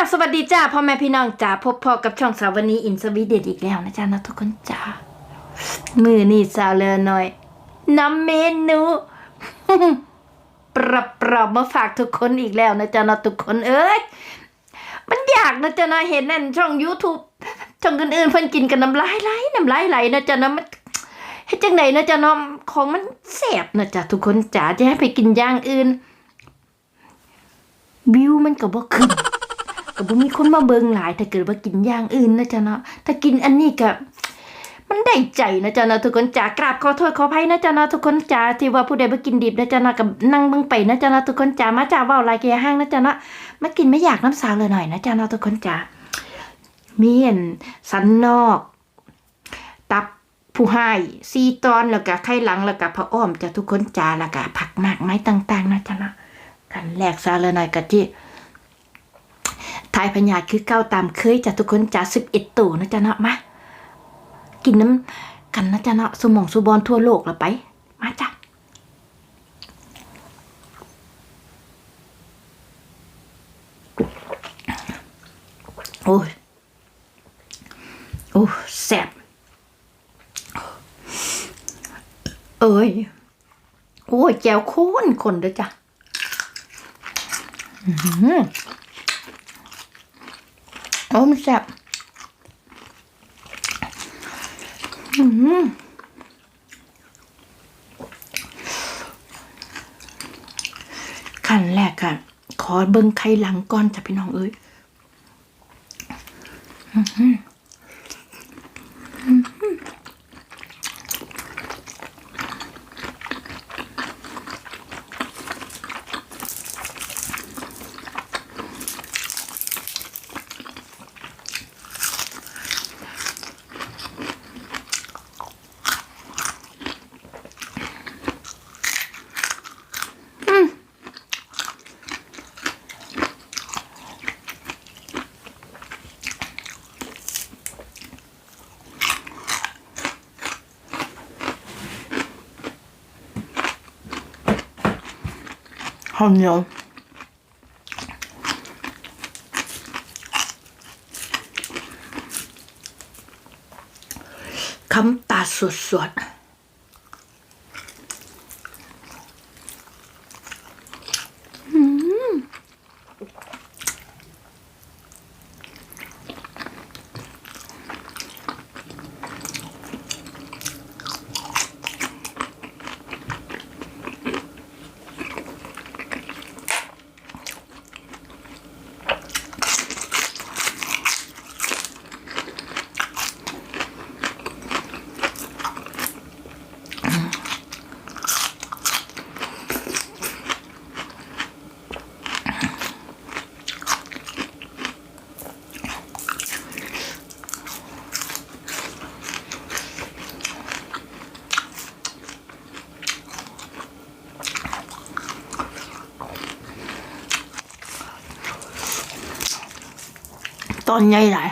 าสวัสดีจ้าพ่อแม่พี่น้องจ้าพบพอกับช่องสาววันนี้อินสวีเดตอีกแล้วนะจ้านะทุกคนจ้ามือนี่สาวเลอหน่อยน้ำเมนูปรับปรับมาฝากทุกคนอีกแล้วนะจ๊ะนะทุกคนเอ้ยมันอยากนะจ๊ะนะเห็นนั่นช่อง YouTube ช่องอื่นๆเพิ่นกินกันน้ำลายไหลน้ำลายไหลนะจ๊ะนะมันเฮ็ดจังไหนนะจ๊ะเนะของมันแสบนะจ๊ะทุกคนจ๋าจะให้ไปกินอย่างอื่นวิวมันก็บ่ขึ้น ก็บ่มีคนมาเบิงหลายถ้าเกิดว่ากินอย่างอื่นนะจ๊ะเนาะถ้ากินอันนี้ก็มันได้ใจนะจ๊ะเนาะทุกคนจ๋ากราบขอโทษขออภัยนะจ๊ะเนาะทุกคนจ๋าที่ว่าผู้ใดบ่กินดิบนะจ๊ะเนาะก็นั่งเบิ่งไปนะจ๊ะเนาะทุกคนจ๋ามาจ้าเว้าหลายแก่ห้างนะจ๊ะเนาะมากินไม่อยากน้ำสาวเลยหน่อยนะจ๊ะเนาะทุกคนจ๋าเมีอันสันนอก ตับผู้ให้ซีตอนแล้วก็ไข่หลังแล้วก็พระอ้อมจ้ะทุกคนจ๋าแล้วก็ผักมากไม้ต่าง ๆ นะจ๊ะเนาะกันแรกซาเลยหน่อยกะที่ ทายพญาคือเก้าตามเคยจ้ะทุกคนจ้ะสิบเอ็ดตู่นะจ๊ะเนาะมากินน้ำกันนะจ๊ะเนาะสมองสุบอลทั่วโลกละไป มาจ้ะโอ้ยโอ้แซ่บเอ้ยโอ้ยแจวโค้นคนเด้อจ้ะ โอ้มันแซ่บอื้อหือขั้นแรกค่ะ ขอเบิ้งไข่หลังก่อนจ้ะพี่น้องเอ้ย อื ข้าวเหนียวคำตาสวดๆ ตอนใหญ่หลาย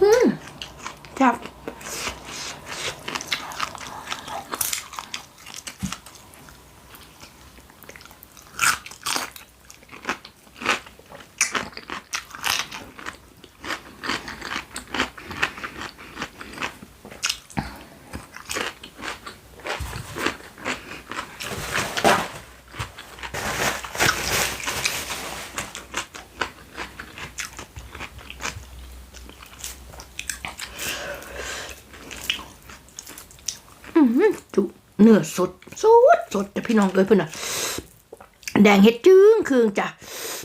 อืมจับ จุ เนื้อสดสดสดแต่พี่น้องเอ้ยเพื่อนอะแดงเฮ็ดจึ้งคืองจ้ะ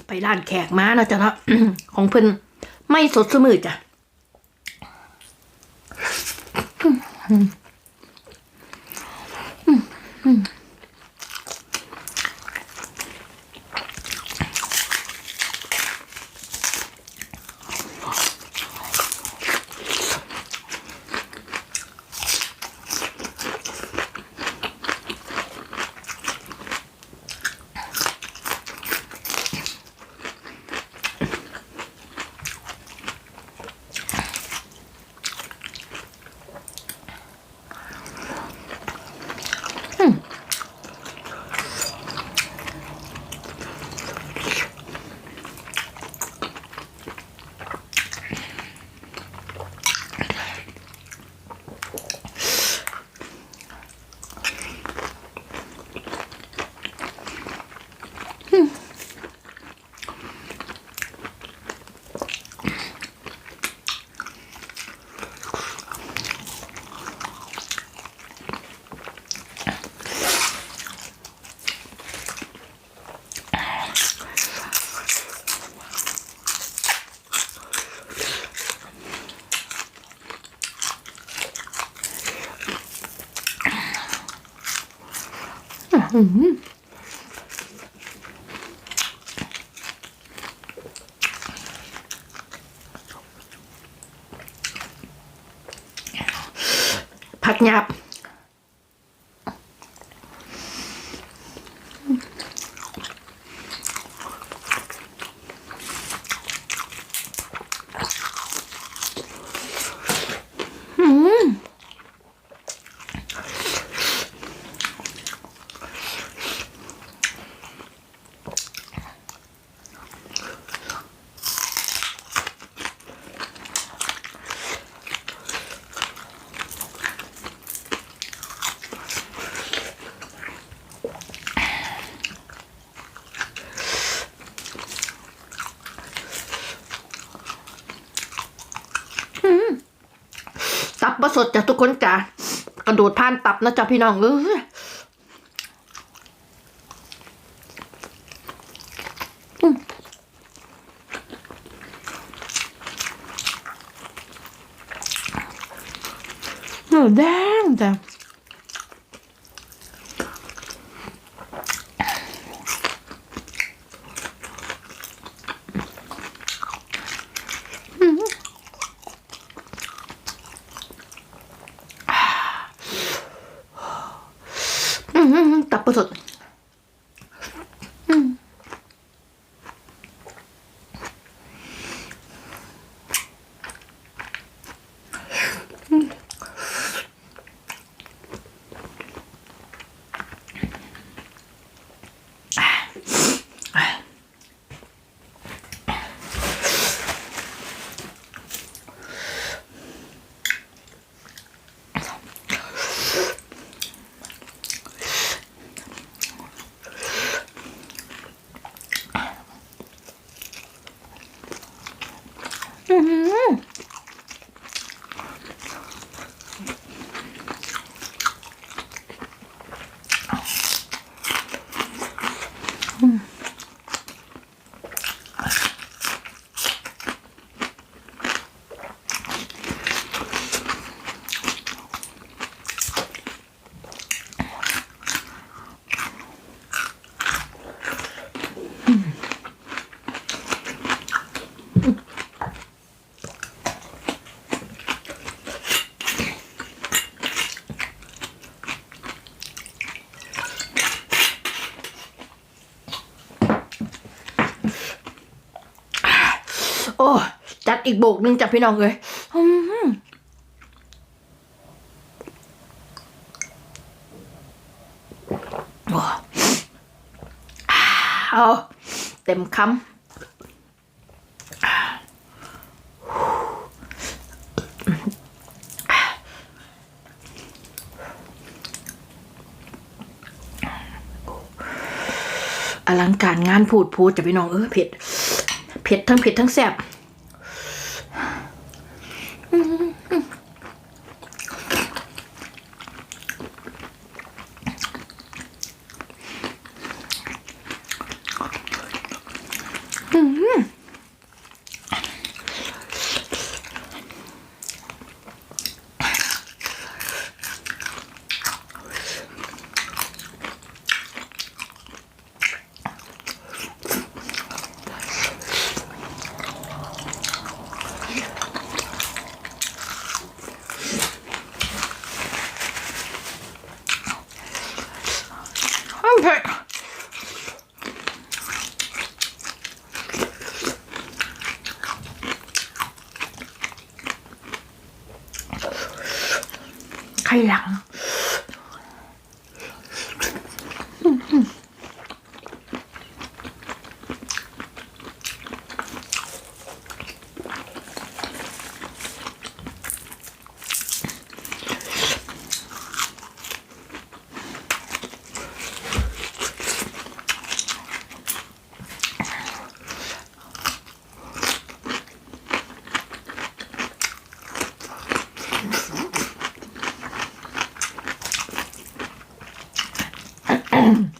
ไปร้านแขกมานะจ๊ะเนาะของเพื่อนไม่สดเสมอจ้ะ ผักหยาบับประสดจากทุกคนจ้ะกระโดดผ่านตับนะจ๊ะพี่น้องเออเนื้อแดงจ้ะอื มตับ อีกโบกหนึ่งจ้ะพี่น้องเลยอืมโอ้เอาเต็มคำอลังการงานพูดพูดจะพี่น้องเออเผ็ด เผ็ดทั้งเผ็ดทั้งแซ่บ ไข่หลั 嗯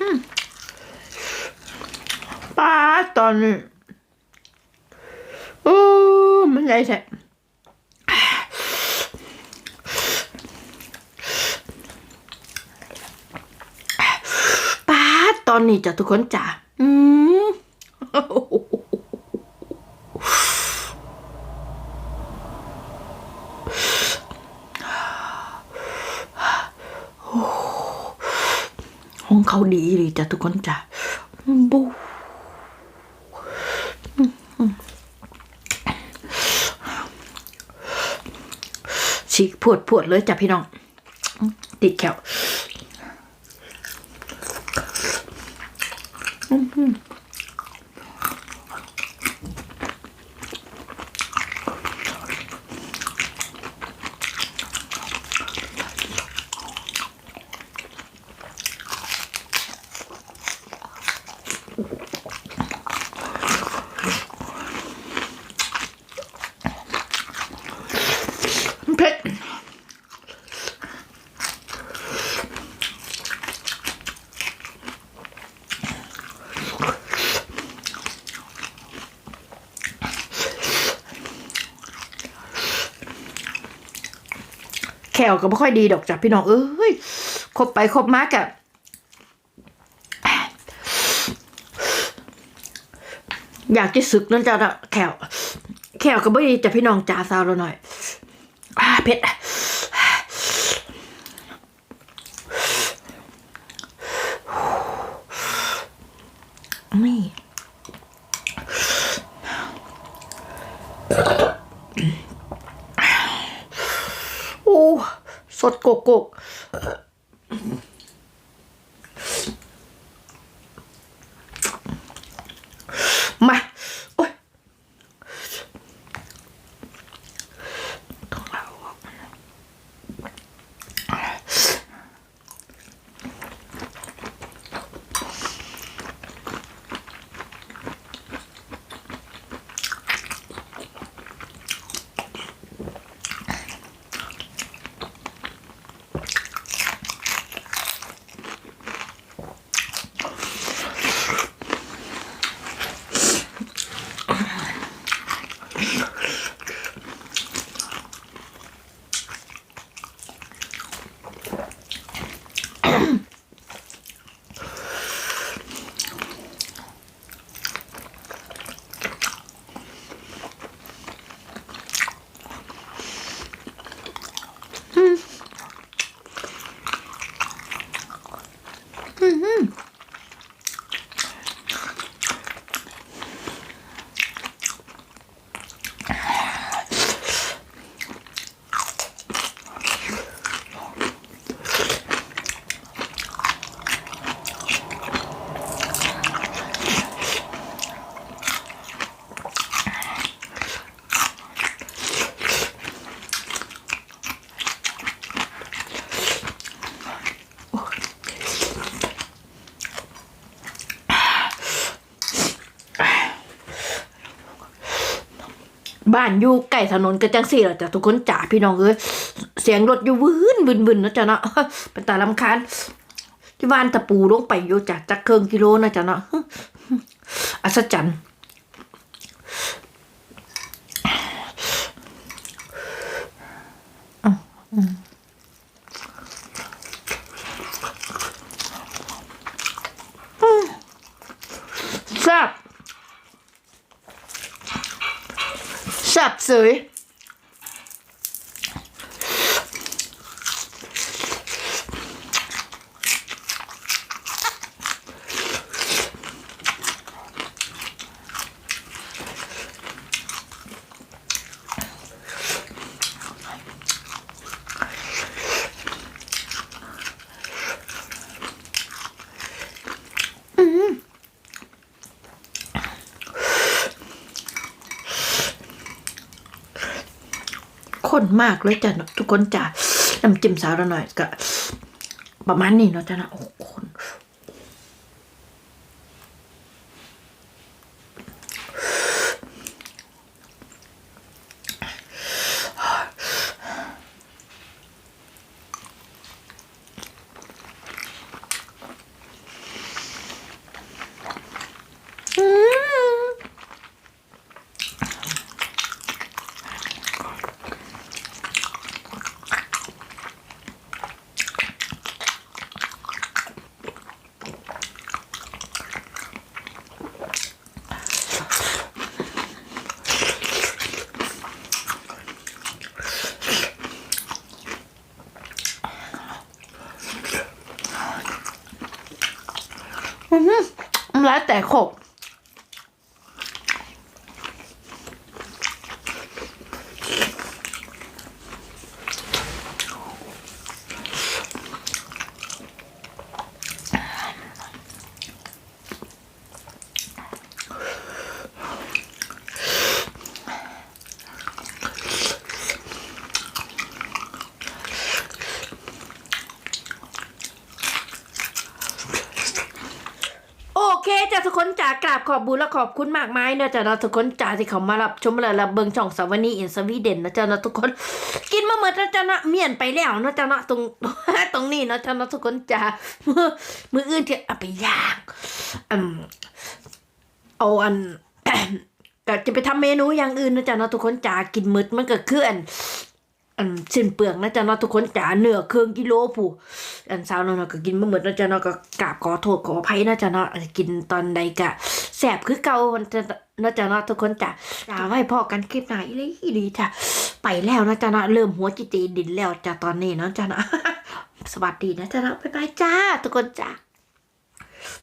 嗯，八等你。 อนนี้จ้ะทุกคนจ้ะอืมห้องเขาดีเลยจ้ะทุกคนจ้ะบูฉีกพวดพวดเลยจ้ะพี่น้อง ติดแขว เแขวก็ไม่ค่อยดีดอกจ้ะพี่น้องเอ้ยคบไปคบมากอะอยากจะสึกนั่นจ้ะแขวแขวก็ไม่ดีจ้ะพี่น้องจ่าซาวเราหน่อยอาเผ็ดนี่อ้ สดโ Mm. บ้านอยู่ใกล้ถนนก็จังสี่แหละจ้ะทุกคนจ๋าพี่น้องเอ้ยเสียงรถอยู่วืนวืนวืนนะจ๊ะเนาะเป็นตาลำคาญที่บ้านตะปูลงไปอยู่จ้ะจักเคิงกิโลนะจ๊ะเนาะอัศจรรย์แซ่บ แซ่บ ข้นมากเลยจ้ะทุกคนจ้ะน้ำจิ้มสาวเราหน่อยก็ ประมาณนี้เนาะจ้ะนะโอ้โหคนอืม อื้อหือ แล้วแต่ขบ โอเคจ้ะทุกคนจ๋ากราบ ขอบบุญและขอบคุณมากมายเนอะจ้ะนะทุกคนจ๋าที่เขามารับชมและรับเบิงช่องสาวนีอินสวีเดนนะจ้ะนะทุกคน กินมาเมื่อนะจ้ะเนะเมียนไปแล้วนะจ้ะนะตรงตรงนี้นะจ้ะนะทุกคนจ๋ามือมืออื่นที่เอาไปย่างอเอาอันก็จะไปทำเมนูอย่างอื่นนะจ๊ะนะทุกคนจ๋ากินมืดมันก็คืออัน อันสิ้นเปลืองนะจ๊ะเนาะทุกคนจ๋าเนื้อเครื่องกิโลผู้อันสาวเนาะก็กินมาหมดนะจ๊ะเนาะก็กราบขอโทษขออภัยนะจ๊ะเนาะกินตอนใดก็แสบคือเก่ามันจะนะจ๊ะเนาะทุกคนจ๋าจ๋าไว้พอกันคลิปหน้าอีหลีอีหลีจ้ะไปแล้วนะจ๊ะเนาะเริ่มหัวจิตใจดินแล้วจ้ะตอนนี้เนาะจ๊ะเนาะสวัสดีนะจ๊ะเนาะบ๊ายบายจ้า ทุกคนจ้า